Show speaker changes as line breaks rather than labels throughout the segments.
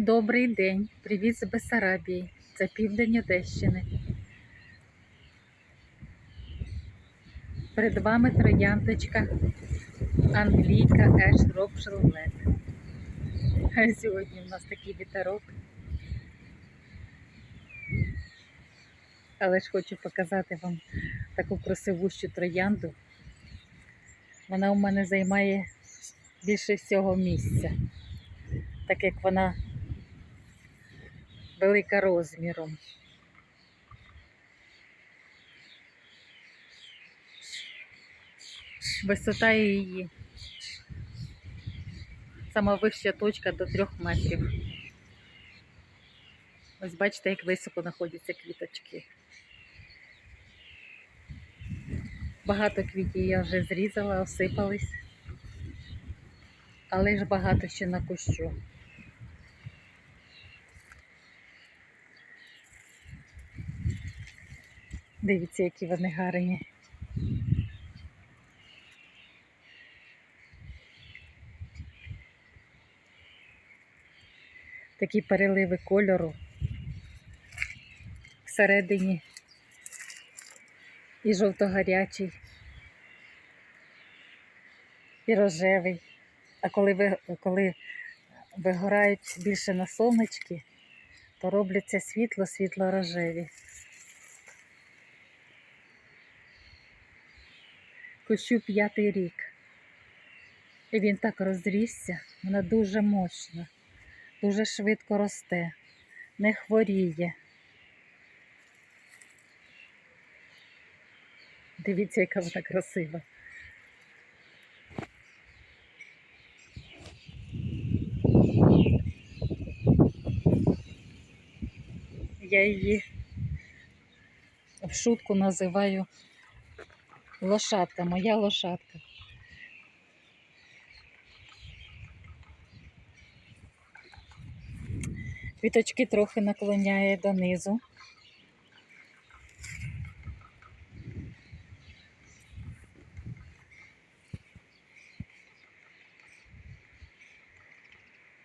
Добрий день, привіт з Бесарабії. Це південь Одещини. Перед вами трояндочка Англійка Еш Ропшеллет. Сьогодні в нас такий вітерок. Але ж хочу показати вам таку красивущу троянду. Вона у мене займає більше всього місця, так як вона велика розміром. Висота її сама вища точка до трьох метрів. Ось бачите, як високо знаходяться квіточки. Багато квітів я вже зрізала, осипались, але ж багато ще на кущу. Дивіться, які вони гарні. Такі переливи кольору всередині і жовто-гарячий, і рожевий. А коли ви, коли вигорають більше на сонечки, то робляться світло, світло-рожеві. Кущу п'ятий рік. І він так розрісся, вона дуже мощна, дуже швидко росте, не хворіє. Дивіться, яка вона красива. Я її в шутку називаю лошадка, моя лошадка. Квіточки трохи наклоняє донизу.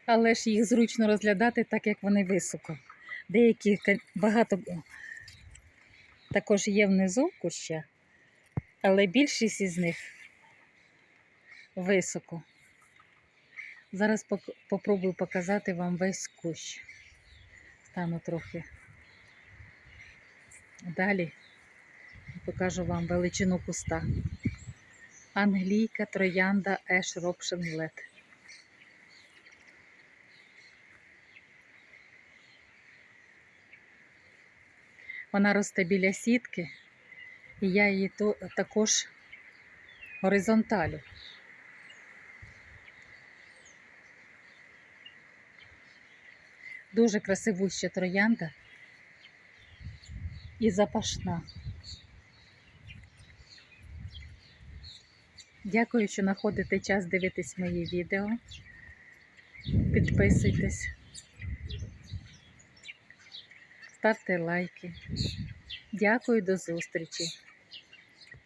Але ж їх зручно розглядати так, як вони високо. Деякі багато також є внизу куща, але більшість із них високо. Зараз попробую показати вам весь кущ. Стану трохи далі покажу вам величину куста. Англійка троянда Еш Ропшенлет. Вона росте біля сітки, і я її також горизонталю. Дуже красивуща троянда і запашна. Дякую, що знаходите час дивитись мої відео. Підписуйтесь, ставте лайки. Дякую, до зустрічі!